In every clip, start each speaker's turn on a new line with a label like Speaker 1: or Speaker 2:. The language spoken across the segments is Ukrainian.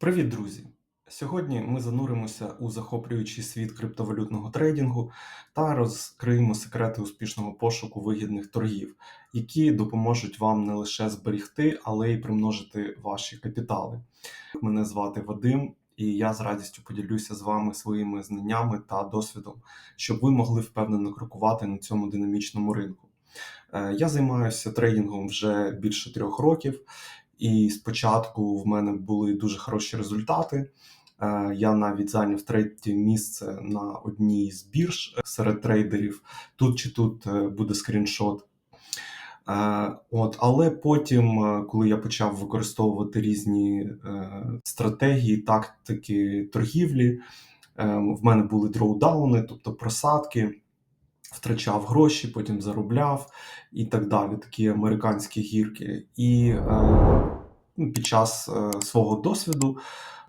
Speaker 1: Привіт, друзі! Сьогодні ми зануримося у захоплюючий світ криптовалютного трейдингу та розкриємо секрети успішного пошуку вигідних торгів, які допоможуть вам не лише зберігти, але й примножити ваші капітали. Мене звати Вадим, і я з радістю поділюся з вами своїми знаннями та досвідом, щоб ви могли впевнено крокувати на цьому динамічному ринку. Е, Я займаюся трейдингом вже більше трьох років. І спочатку в мене були дуже хороші результати. Е, Я навіть зайняв третє місце на одній з бірж серед трейдерів. Тут чи тут е, буде скріншот. Е, От, але потім, е, коли я почав використовувати різні е, стратегії, тактики торгівлі, е, в мене були дроудауни, тобто просадки, втрачав гроші, потім заробляв і так далі. Такі американські гірки. І е, ну, під час е, свого досвіду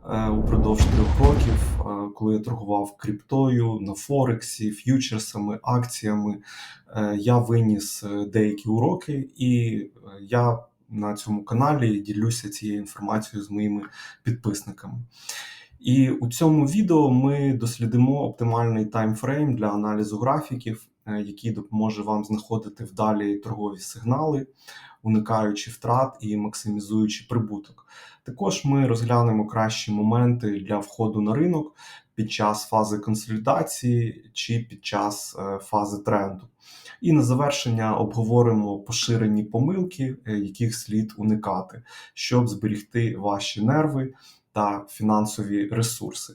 Speaker 1: е, упродовж трьох років, е, коли я торгував криптою на Форексі, ф'ючерсами, акціями, е, я виніс деякі уроки, і я на цьому каналі ділюся цією інформацією з моїми підписниками. І у цьому відео ми дослідимо оптимальний таймфрейм для аналізу графіків, е, який допоможе вам знаходити вдалі торгові сигнали, уникаючи втрат і максимізуючи прибуток. Також ми розглянемо кращі моменти для входу на ринок під час фази консолідації чи під час е, фази тренду. І на завершення обговоримо поширені помилки, е, яких слід уникати, щоб зберігти ваші нерви та фінансові ресурси.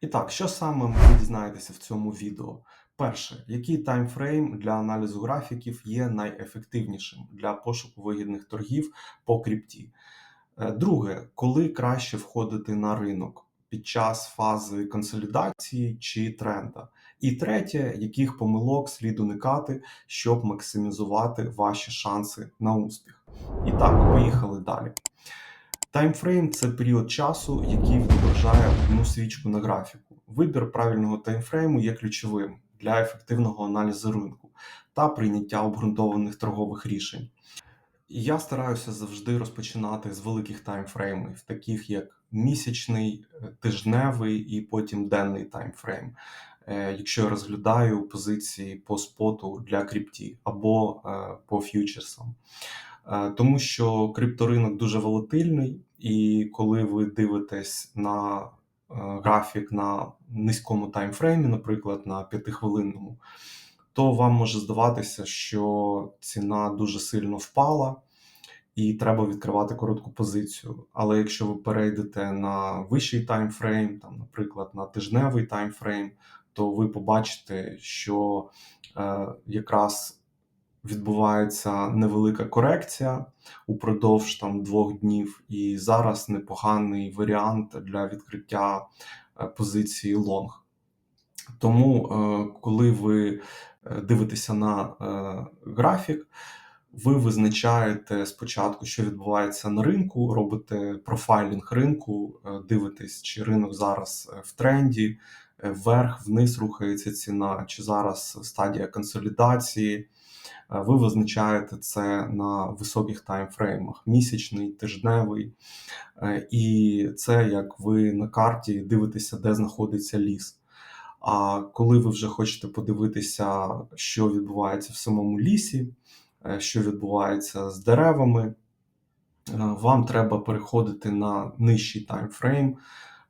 Speaker 1: І так, що саме ви дізнаєтеся в цьому відео? Перше, який таймфрейм для аналізу графіків є найефективнішим для пошуку вигідних торгів по крипті? Е, Друге, коли краще входити на ринок під час фази консолідації чи тренда? І третє, яких помилок слід уникати, щоб максимізувати ваші шанси на успіх? І так, поїхали далі. Таймфрейм це період часу, який відображає одну свічку на графіку. Вибір правильного таймфрейму є ключовим для ефективного аналізу ринку та прийняття обґрунтованих торгових рішень. Я стараюся завжди розпочинати з великих таймфреймів, таких як місячний, е, тижневий і потім денний таймфрейм. Е, Якщо я розглядаю позиції по споту для крипті або е, по ф'ючерсам. Е, Тому що крипторинок дуже волатильний, і коли ви дивитесь на е, графік на низькому таймфреймі, наприклад, на п'ятихвилинному, то вам може здаватися, що ціна дуже сильно впала, і треба відкривати коротку позицію. Але якщо ви перейдете на вищий таймфрейм, там, наприклад, на тижневий таймфрейм, то ви побачите, що е, якраз відбувається невелика корекція упродовж там двох днів, і зараз непоганий варіант для відкриття е, позиції лонг. Тому, е, коли ви е, дивитеся на графік, ви визначаєте спочатку, що відбувається на ринку, робите профайлінг ринку, дивитесь, чи ринок зараз в тренді, вверх, вниз рухається ціна, чи зараз стадія консолідації. Е, Ви визначаєте це на високих таймфреймах: місячний, тижневий, Е, і це як ви на карті дивитеся, де знаходиться ліс. А коли ви вже хочете подивитися, що відбувається в самому лісі, е, що відбувається з деревами, вам треба переходити на нижчий таймфрейм,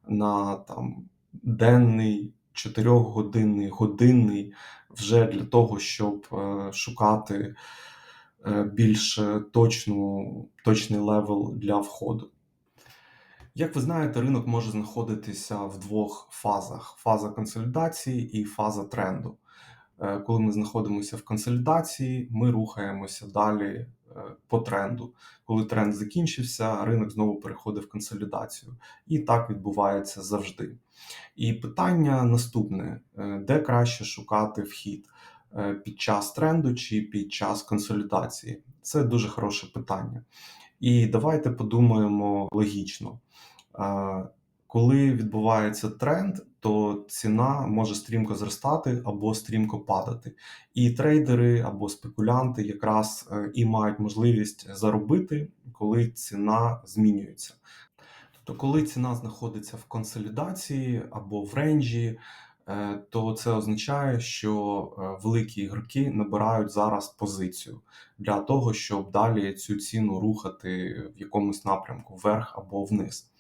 Speaker 1: на там денний, 4-годинний, годинний, вже для того, щоб е, шукати е, більш точну, точний левел для входу. Як ви знаєте, ринок може знаходитися в двох фазах: фаза консолідації і фаза тренду. Е, Коли ми знаходимося в консолідації, ми рухаємося далі по тренду. Коли тренд закінчився, ринок знову переходить в консолідацію. І так відбувається завжди. І питання наступне: Е, де краще шукати вхід? Е, Під час тренду чи під час консолідації? Це дуже хороше питання. І давайте подумаємо логічно. Е, Коли відбувається тренд, то ціна може стрімко зростати або стрімко падати. І трейдери або спекулянти якраз і мають можливість заробити, коли ціна змінюється. То коли ціна знаходиться в консолідації або в ренджі, е, то це означає, що е, великі ігроки набирають зараз позицію для того, щоб далі цю ціну рухати в якомусь напрямку вверх або вниз,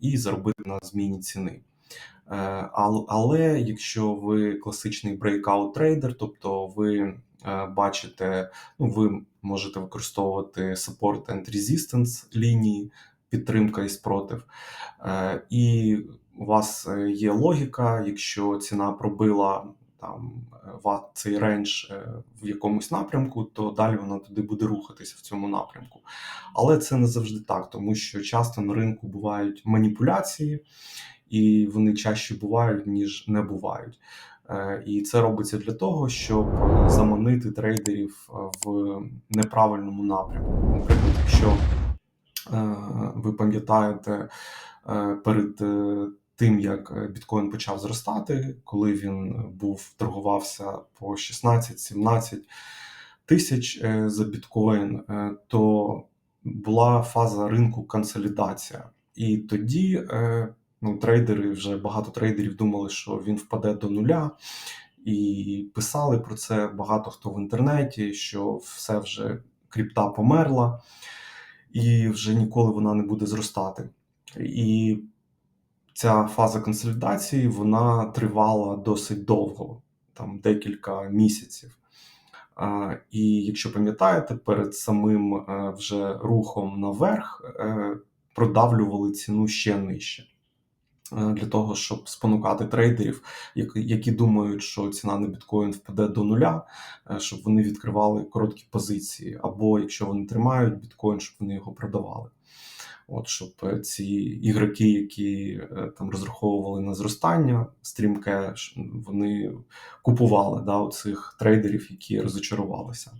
Speaker 1: і заробити на зміні ціни. Е, Але якщо ви класичний breakout трейдер, тобто ви бачите, ну ви можете використовувати support and resistance лінії, підтримка і спротив. Е, І у вас е, є логіка, якщо ціна пробила там е, цей рейндж е, в якомусь напрямку, то далі вона туди буде рухатися в цьому напрямку. Але це не завжди так, тому що часто на ринку бувають маніпуляції, і вони чаще бувають, ніж не бувають. І це робиться для того, щоб заманити трейдерів в неправильному напрямку. Наприклад, якщо ви пам'ятаєте е, перед е, тим, як е, біткоін почав зростати, коли він був торгувався по 16-17 тисяч е, за біткоін, е, то була фаза ринку консолідація. І тоді е, ну, трейдери, вже багато трейдерів думали, що він впаде до нуля, і писали про це багато хто в інтернеті, що все вже крипта померла, і вже ніколи вона не буде зростати. І ця фаза консолідації вона тривала досить довго, там декілька місяців. І якщо пам'ятаєте, перед самим е, вже рухом наверх е, продавлювали ціну ще нижче. Е, Для того, щоб спонукати трейдерів, які, думають, що ціна на біткоін впаде до нуля, е, щоб вони відкривали короткі позиції, або якщо вони тримають біткоін, щоб вони його продавали. От щоб е, ці ігроки, які там розраховували на зростання стрімке, вони купували да, у цих трейдерів, які розочарувалися.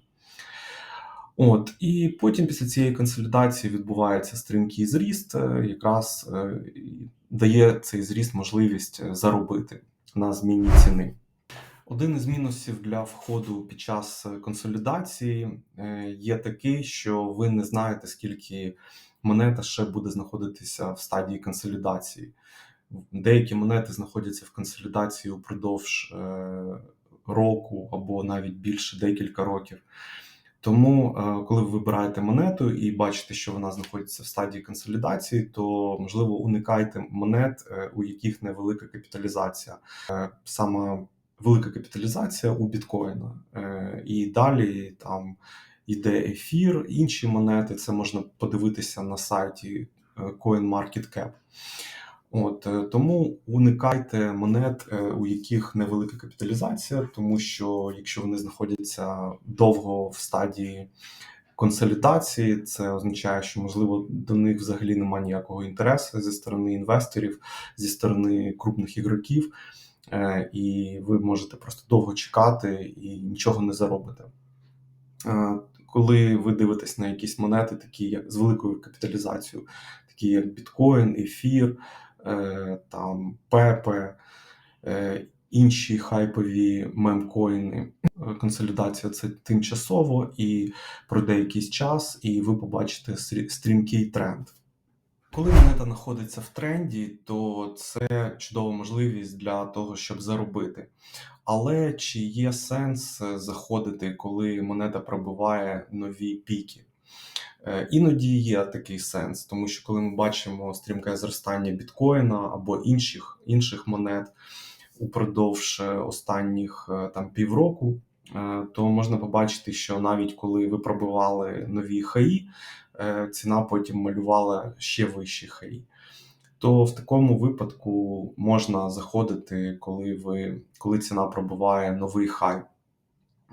Speaker 1: От, і потім після цієї консолідації відбувається стрімкий зріст, е, якраз е, дає цей зріст можливість е, заробити на зміні ціни. Один із мінусів для входу під час консолідації є такий, що ви не знаєте, скільки монета ще буде знаходитися в стадії консолідації. Деякі монети знаходяться в консолідації упродовж року або навіть більше декілька років. Тому, е, коли ви вибираєте монету і бачите, що вона знаходиться в стадії консолідації, то можливо уникайте монет, е, у яких невелика капіталізація. Е, Саме велика капіталізація у біткоїна. І далі там йде ефір, інші монети. Це можна подивитися на сайті CoinMarketCap. От е, тому уникайте монет, е, у яких невелика капіталізація, тому що якщо вони знаходяться довго в стадії консолідації, це означає, що можливо до них взагалі немає ніякого інтересу зі сторони інвесторів, зі сторони крупних ігроків, е, і ви можете просто довго чекати і нічого не заробите. Коли ви дивитесь на якісь монети, такі як з великою капіталізацією, такі як біткоін, ефір, там Пепе, е, інші хайпові мемкоїни. Е, Консолідація це тимчасово і пройде якийсь час, і ви побачите стрімкий тренд. Коли монета знаходиться в тренді, то це чудова можливість для того, щоб заробити. Але чи є сенс е, заходити, коли монета пробиває нові піки? Е, Іноді є такий сенс, тому що коли ми бачимо стрімке зростання біткоїна або інших, інших монет упродовж е, останніх е, там півроку, то можна побачити, що навіть коли ви пробивали нові хаї, ціна потім малювала ще вищі хаї. То в такому випадку можна заходити, коли ви коли ціна пробиває новий хай.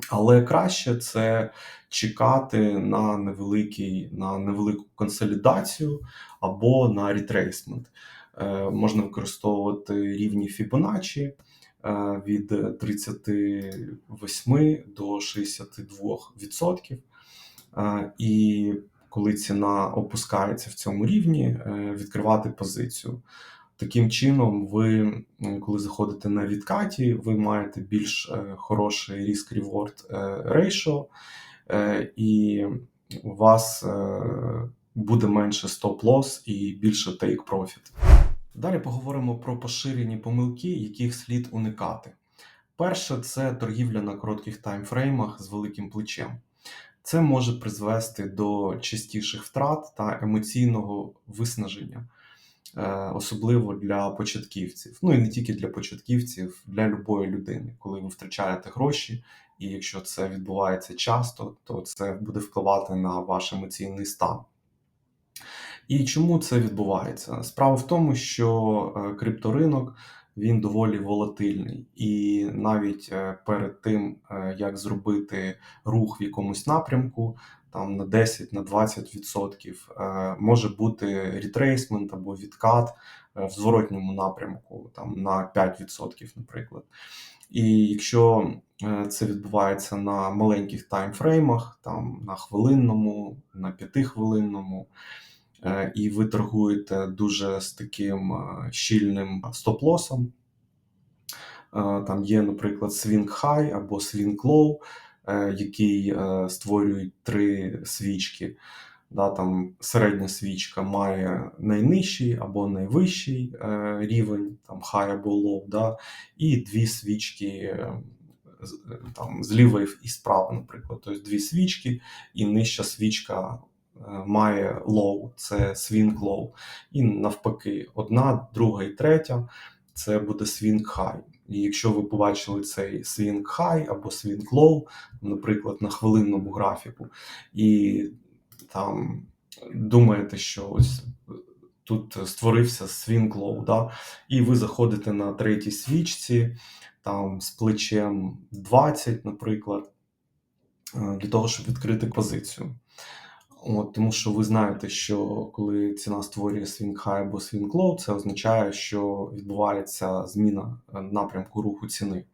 Speaker 1: Але краще це чекати на невеликий, на невелику консолідацію або на ретрейсмент. Е, можна використовувати рівні Fibonacci е, від 38 до 62%. Е, і коли ціна опускається в цьому рівні, е, відкривати позицію. Таким чином, ви, коли заходите на відкаті, ви маєте більш е, хороший risk-reward е, ratio, е, і у вас е, буде менше стоп-лосс і більше take profit. Далі поговоримо про поширені помилки, яких слід уникати. Перше це торгівля на коротких таймфреймах з великим плечем. Це може призвести до частіших втрат та емоційного виснаження, е, особливо для початківців. Ну і не тільки для початківців, для любої людини, коли ви втрачаєте гроші, і якщо це відбувається часто, то це буде впливати на ваш емоційний стан. І чому це відбувається? Справа в тому, що е, крипторинок він доволі волатильний, і навіть е, перед тим, е, як зробити рух в якомусь напрямку, там на 10 на 20% може бути ретрейсмент або відкат в зворотньому напрямку, там на 5%, наприклад. І якщо це відбувається на маленьких таймфреймах, там на хвилинному, на п'ятихвилинному, Е, і ви торгуєте дуже з таким е, щільним стоп-лосом. Е, там є, наприклад, Swing High або Swing Low, який створюють три свічки. Да, там Середня свічка має найнижчий або найвищий рівень, там high або low, да, і дві свічки там, зліва і справа, наприклад. Тобто дві свічки, і нижча свічка Е, має low, це swing low. І навпаки, одна, друга і третя це буде swing high. І якщо ви побачили цей swing high або swing low, наприклад, на хвилинному графіку, і там думаєте, що ось тут створився swing low, да? і ви заходите на третій свічці, там з плечем 20, наприклад, е, для того, щоб відкрити позицію. От, Тому що ви знаєте, що коли ціна створює swing high або swing low, це означає, що відбувається зміна е, напрямку руху ціни.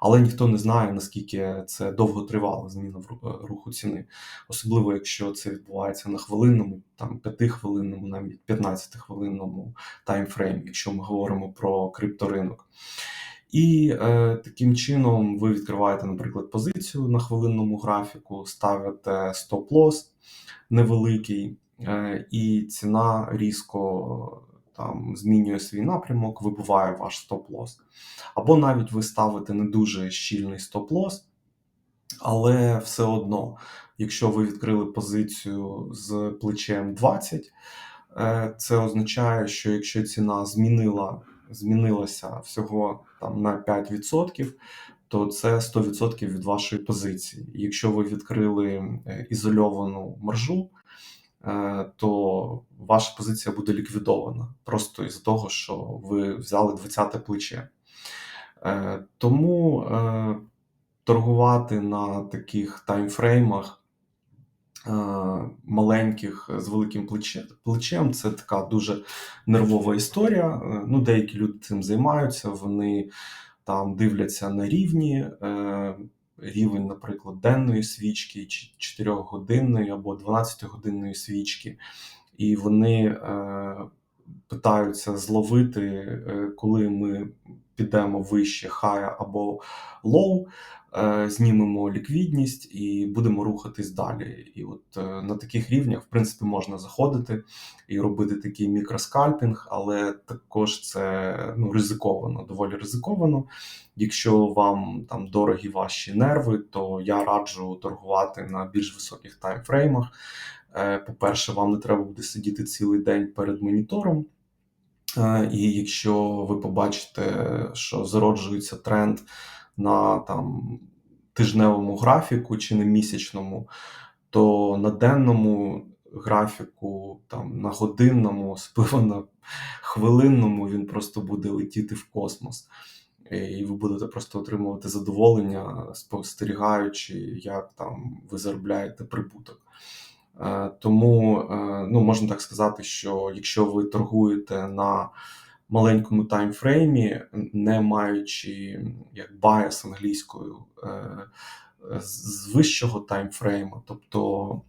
Speaker 1: Але ніхто не знає, наскільки це довго тривала зміна в е, руху ціни, особливо якщо це відбувається на хвилинному, там 5-хвилинному, навіть 15-хвилинному таймфреймі, якщо ми говоримо про крипторинок. І е, таким чином ви відкриваєте, наприклад, позицію на хвилинному графіку, ставите стоп-лосс невеликий, е, і ціна різко там змінює свій напрямок, вибуває ваш стоп-лосс. Або навіть ви ставите не дуже щільний стоп-лосс, але все одно, якщо ви відкрили позицію з плечем 20, е, це означає, що якщо ціна змінила змінилася всього там на 5%, то це 100% від вашої позиції. Якщо ви відкрили е, ізольовану маржу, е, то ваша позиція буде ліквідована просто із того, що ви взяли 20-те плече. Е, тому торгувати на таких таймфреймах. Маленьких з великим плечем це така дуже нервова історія. Ну, Деякі люди цим займаються, вони там дивляться на рівні, е, рівень, наприклад, денної свічки, 4-годинної або 12-годинної свічки, і вони е, питаються зловити, е, коли ми підемо вище хая або лоу. Е, знімемо ліквідність і будемо рухатись далі. І от е, на таких рівнях, в принципі, можна заходити і робити такий мікроскальпінг, але також це ну, ризиковано, доволі ризиковано. Якщо вам там дорогі ваші нерви, то я раджу торгувати на більш високих таймфреймах. Е, по-перше, вам не треба буде сидіти цілий день перед монітором. І якщо ви побачите, що зароджується тренд на там тижневому графіку чи не місячному, то на денному графіку, там на годинному, спиво на хвилинному він просто буде летіти в космос. І ви будете просто отримувати задоволення, спостерігаючи, як там ви заробляєте прибуток. Е, тому е, ну, можна так сказати, що якщо ви торгуєте на маленькому таймфреймі, не маючи як байс англійською е, з вищого таймфрейму, тобто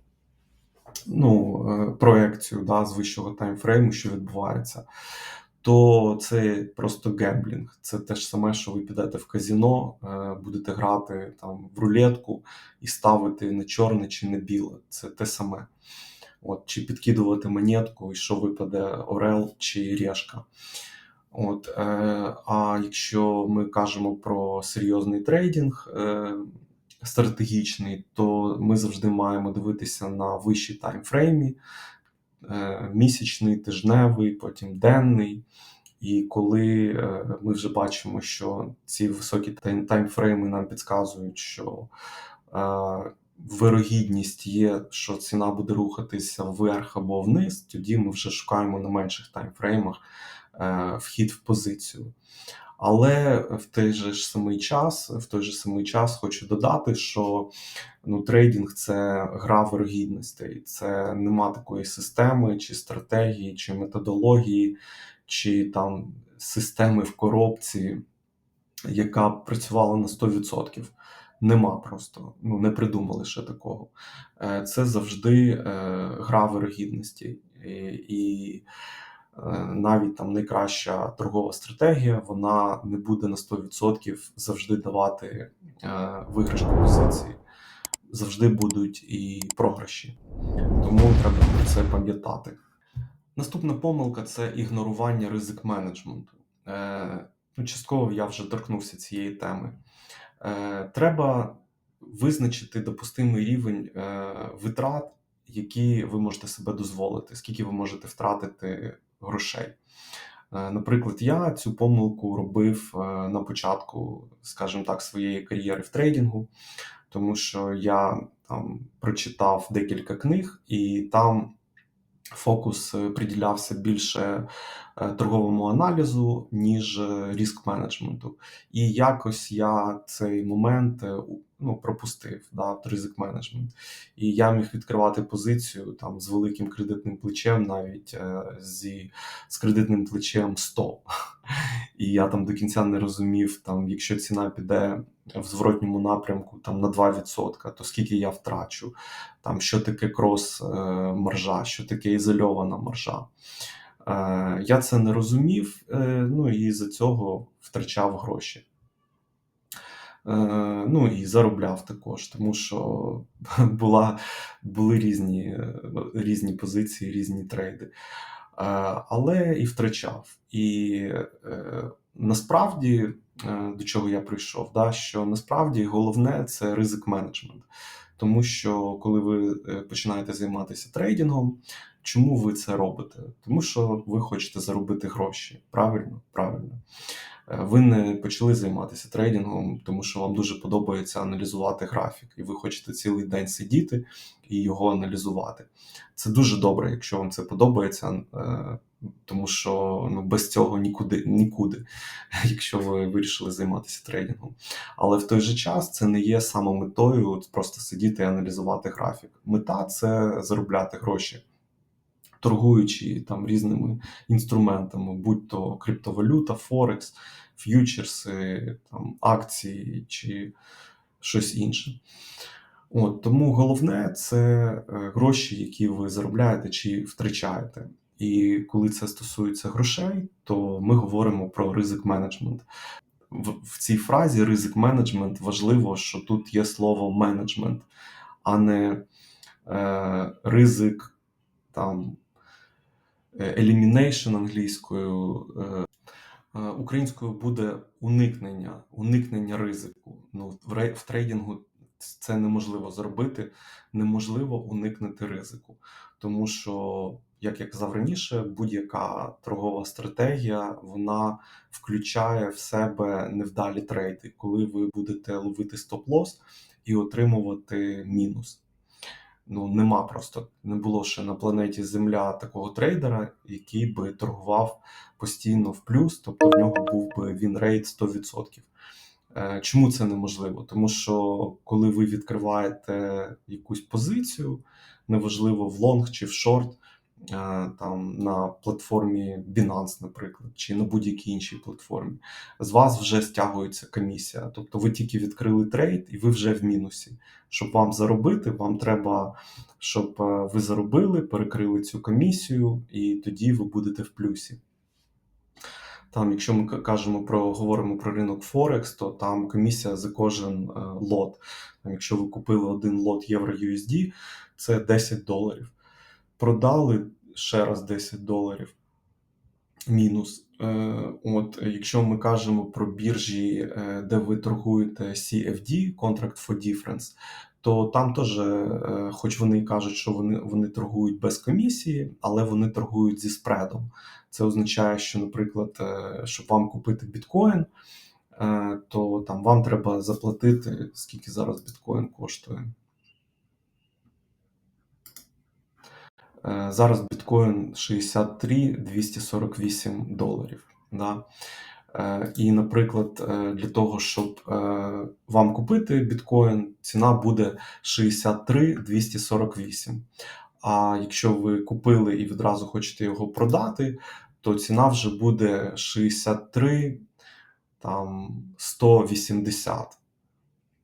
Speaker 1: ну, е, проекцію да, з вищого таймфрейму, що відбувається, то це просто гемблінг. Це те ж саме, що ви підете в казіно, е, будете грати там в рулетку і ставити на чорне чи на біле. Це те саме. От, чи підкидувати монетку, і що випаде Орел чи Решка. От, е, а якщо ми кажемо про серйозний трейдинг е, стратегічний, то ми завжди маємо дивитися на вищі таймфреймі, е, місячний, тижневий, потім денний. І коли е, ми вже бачимо, що ці високі таймфрейми нам підказують, що е, вирогідність є, що ціна буде рухатися вверх або вниз, тоді ми вже шукаємо на менших таймфреймах вхід в позицію. Але в той же ж самий час, в той же самий час хочу додати, що ну, трейдинг це гра вирогідностей, це нема такої системи, чи стратегії, чи методології, чи там системи в коробці, яка б працювала на 100%. Нема просто, ну не придумали ще такого. Е, Це завжди е, гра вирогідності. І, е, навіть там найкраща торгова стратегія, вона не буде на 100% завжди давати е, виграшні позиції. Завжди будуть і програші. Тому треба про це пам'ятати. Наступна помилка це ігнорування ризик менеджменту. Е, ну, частково я вже торкнувся цієї теми. Е, треба визначити допустимий рівень е, витрат, які ви можете себе дозволити, скільки ви можете втратити грошей. Е, Наприклад, я цю помилку робив е, на початку, скажімо так, своєї кар'єри в трейдингу, тому що я там прочитав декілька книг, і там фокус е, приділявся більше торговому аналізу, ніж ріск менеджменту. І якось я цей момент ну, пропустив, да, ризик менеджмент. І я міг відкривати позицію там з великим кредитним плечем, навіть е, зі, з кредитним плечем 100. І я там до кінця не розумів, там, якщо ціна піде в зворотньому напрямку там, на 2%, то скільки я втрачу, там, що таке крос е, що таке ізольована маржа. Е, я це не розумів, е, ну і за цього втрачав гроші. Е, ну і заробляв також, тому що була, були різні, різні позиції, різні трейди. Е, але і втрачав. І е, насправді, до чого я прийшов, да, що насправді головне це ризик менеджмент. Тому що коли ви починаєте займатися трейдингом, чому ви це робите? Тому що ви хочете заробити гроші. Правильно? Правильно. Е, Ви не почали займатися трейдингом, тому що вам дуже подобається аналізувати графік, і ви хочете цілий день сидіти і його аналізувати. Це дуже добре, якщо вам це подобається, е, тому що ну, без цього нікуди, нікуди, якщо ви вирішили займатися трейдингом. Але в той же час це не є самометою от просто сидіти і аналізувати графік. Мета це заробляти гроші. Торгуючи там різними інструментами, будь то криптовалюта, Форекс, ф'ючерси, там, акції чи щось інше. От, тому головне це е, гроші, які ви заробляєте чи втрачаєте. І коли це стосується грошей, то ми говоримо про ризик менеджмент. В, цій фразі ризик менеджмент важливо, що тут є слово менеджмент, а не е, ризик там elimination англійською. Е, е, Українською буде уникнення, уникнення ризику. Ну, в трейдингу це неможливо зробити, неможливо уникнути ризику. Тому що, як я казав раніше, будь-яка торгова стратегія вона включає в себе невдалі трейди, коли ви будете ловити стоп-лосс і отримувати мінус. Ну, нема просто, не було ще на планеті Земля такого трейдера, який би торгував постійно в плюс, тобто в нього був би він рейд 100%. Е, Чому це неможливо? Тому що коли ви відкриваєте якусь позицію, неважливо в лонг чи в шорт, там на платформі Binance, наприклад, чи на будь-якій іншій платформі, з вас вже стягується комісія. Тобто ви тільки відкрили трейд і ви вже в мінусі. Щоб вам заробити, вам треба, щоб е, ви заробили, перекрили цю комісію, і тоді ви будете в плюсі. Там, якщо ми кажемо про говоримо про ринок Форекс, то там комісія за кожен е, лот. Там, якщо ви купили один лот євро USD, це 10 доларів. Продали ще раз 10 доларів мінус. Е, От, якщо ми кажемо про біржі, е, де ви торгуєте CFD, Contract for Difference, то там теж, е, хоч вони і кажуть, що вони, вони торгують без комісії, але вони торгують зі спредом. Це означає, що, наприклад, щоб вам купити біткоін, то там вам треба заплатити, скільки зараз біткоін коштує. Зараз біткоін 63 248 доларів. Да? Е, І, наприклад, е, для того, щоб е, вам купити біткоін, ціна буде 63 248. А якщо ви купили і відразу хочете його продати, то ціна вже буде 63 там, 180.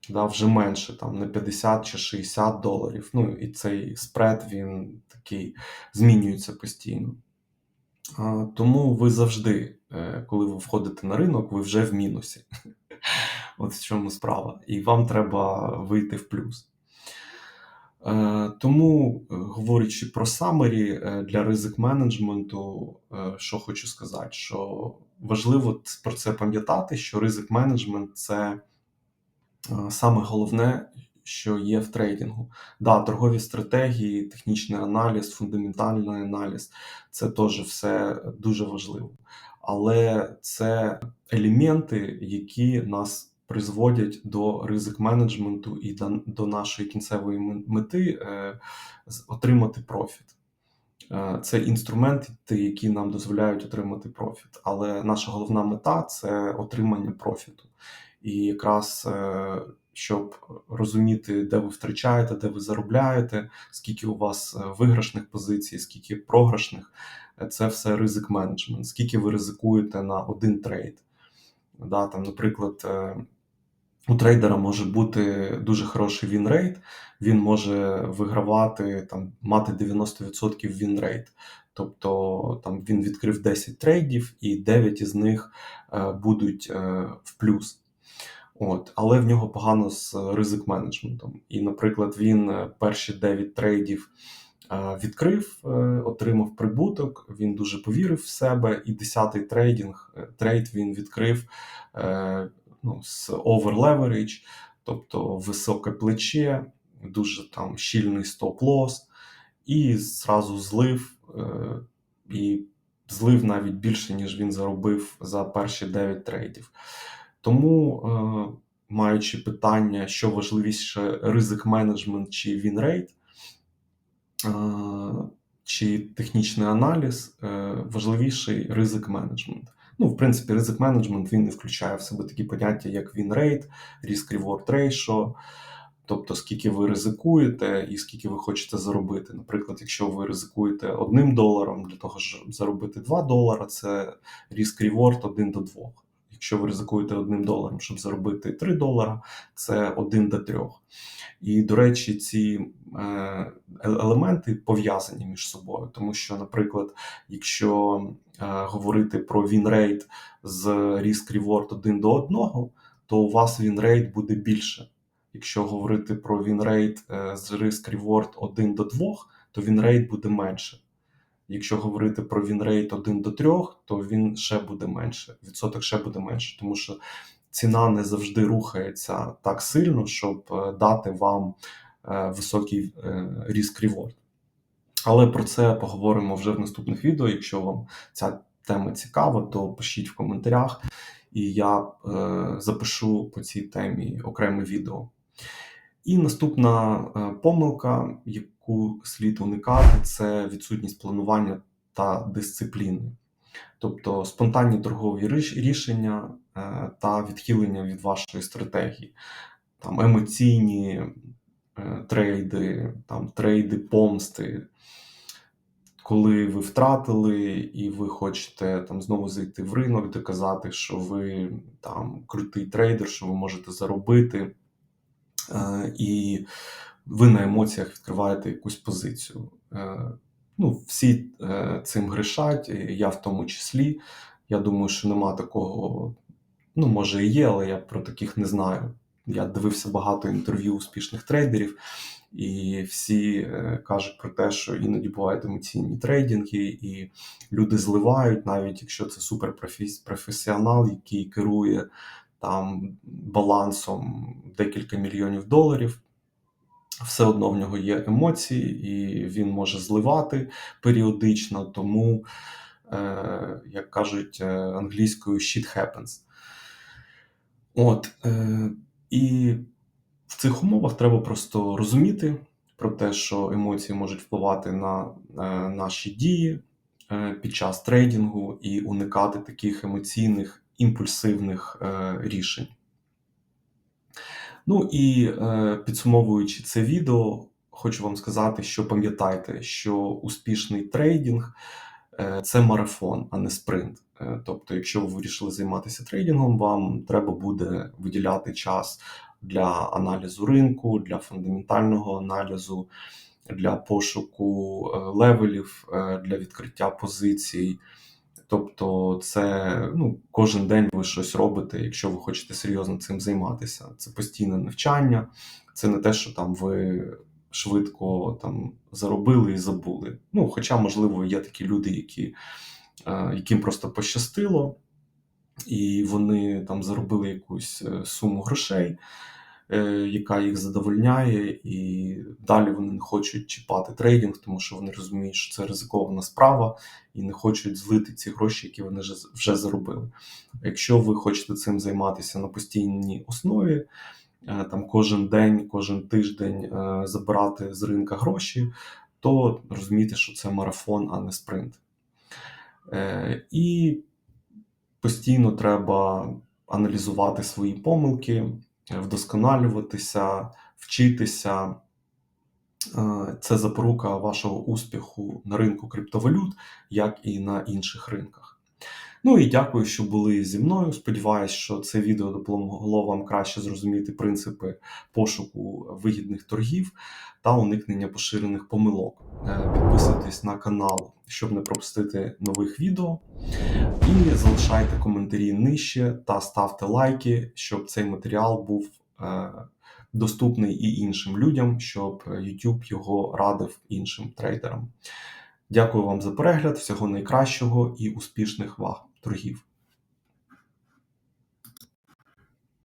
Speaker 1: Да, вже менше, там, на 50 чи 60 доларів. Ну і цей спред він такий змінюється постійно. Тому ви завжди, е, коли ви входите на ринок, ви вже в мінусі. От в чому справа. І вам треба вийти в плюс. Е, Тому, е, говорячи про самері для ризик менеджменту, що хочу сказати, що важливо про це пам'ятати, що ризик менеджмент це саме головне, що є в трейдингу. Да, торгові стратегії, технічний аналіз, фундаментальний аналіз це теж все дуже важливо. Але це елементи, які нас призводять до ризик менеджменту і до, до нашої кінцевої мети е, отримати профіт. Е, Це інструменти, які нам дозволяють отримати профіт. Але наша головна мета це отримання профіту. І якраз е, щоб розуміти, де ви втрачаєте, де ви заробляєте, скільки у вас е, виграшних позицій, скільки програшних, е, це все ризик менеджмент, скільки ви ризикуєте на один трейд. Да, там, Наприклад, у трейдера може бути дуже хороший вінрейт, він може вигравати, там, мати 90% вінрейт. Тобто там він відкрив 10 трейдів, і 9 із них будуть в плюс. От, Але в нього погано з ризик менеджментом. І, наприклад, він перші 9 трейдів відкрив, отримав прибуток, він дуже повірив в себе. І 10-й трейдинг, трейд він відкрив ну, з over-leverage, тобто високе плече, дуже там щільний стоп-лосс, і зразу злив, і злив навіть більше, ніж він заробив за перші 9 трейдів. Тому, е, маючи питання, що важливіше, ризик менеджмент чи вінрейт, чи технічний аналіз, е, важливіший ризик менеджмент. Ну, в принципі, ризик менеджмент він не включає в себе такі поняття, як вінрейт, risk-reward ratio, тобто скільки ви ризикуєте і скільки ви хочете заробити. Наприклад, якщо ви ризикуєте одним доларом для того, щоб заробити 2 долара, це risk-reward 1 до 2. Якщо ви ризикуєте одним доларом, щоб заробити 3 долара, це 1 до 3. І, до речі, ці е, елементи пов'язані між собою, тому що, наприклад, якщо е, говорити про вінрейт з risk reward 1 до 1, то у вас вінрейт буде більше. Якщо говорити про вінрейт е, з risk reward 1 до 2, то вінрейт буде менше. Якщо говорити про вінрейт 1 до 3, то він ще буде менше, відсоток ще буде менше, тому що ціна не завжди рухається так сильно, щоб е, дати вам е, високий ріск reward. Але про це поговоримо вже в наступних відео. Якщо вам ця тема цікава, то пишіть в коментарях, і я е, запишу по цій темі окреме відео. І наступна помилка, яку слід уникати, це відсутність планування та дисципліни. Тобто спонтанні торгові рішення е, та відхилення від вашої стратегії, там емоційні е, трейди, там трейди помсти, коли ви втратили і ви хочете там знову зайти в ринок, доказати, що ви там крутий трейдер, що ви можете заробити. Е, і ви на емоціях відкриваєте якусь позицію. Е, ну, Всі е, цим грішать, я в тому числі. Я думаю, що нема такого, ну, може і є, але я про таких не знаю. Я дивився багато інтерв'ю успішних трейдерів, і всі кажуть про те, що іноді бувають емоційні трейдинги, і люди зливають, навіть якщо це суперпрофесіонал, який керує там балансом декілька мільйонів доларів. Все одно в нього є емоції, і він може зливати періодично, тому, е, як кажуть е, англійською, shit happens. От, е, і в цих умовах треба просто розуміти про те, що емоції можуть впливати на е, наші дії е, під час трейдингу і уникати таких емоційних імпульсивних е, рішень. Ну і е, підсумовуючи це відео, хочу вам сказати, що пам'ятайте, що успішний трейдинг е, це марафон, а не спринт. Тобто, якщо ви вирішили займатися трейдингом, вам треба буде виділяти час для аналізу ринку, для фундаментального аналізу, для пошуку левелів, для відкриття позицій. Тобто, це ну, кожен день ви щось робите, якщо ви хочете серйозно цим займатися. Це постійне навчання, це не те, що там ви швидко там заробили і забули. Ну, хоча, можливо, є такі люди, які, е, яким просто пощастило, і вони там заробили якусь е, суму грошей, яка їх задовольняє, і далі вони не хочуть чіпати трейдинг, тому що вони розуміють, що це ризикована справа, і не хочуть злити ці гроші, які вони вже, заробили. Якщо ви хочете цим займатися на постійній основі, е, там кожен день, кожен тиждень е, забирати з ринка гроші, то розумійте, що це марафон, а не спринт. Е, І постійно треба аналізувати свої помилки, вдосконалюватися, вчитися. Е, Це запорука вашого успіху на ринку криптовалют, як і на інших ринках. Ну і дякую, що були зі мною. Сподіваюсь, що це відео допомогло вам краще зрозуміти принципи пошуку вигідних торгів та уникнення поширених помилок. Е, Підписуйтесь на канал, щоб не пропустити нових відео. І залишайте коментарі нижче та ставте лайки, щоб цей матеріал був е, доступний і іншим людям, щоб YouTube його радив іншим трейдерам. Дякую вам за перегляд, всього найкращого і успішних вам торгів.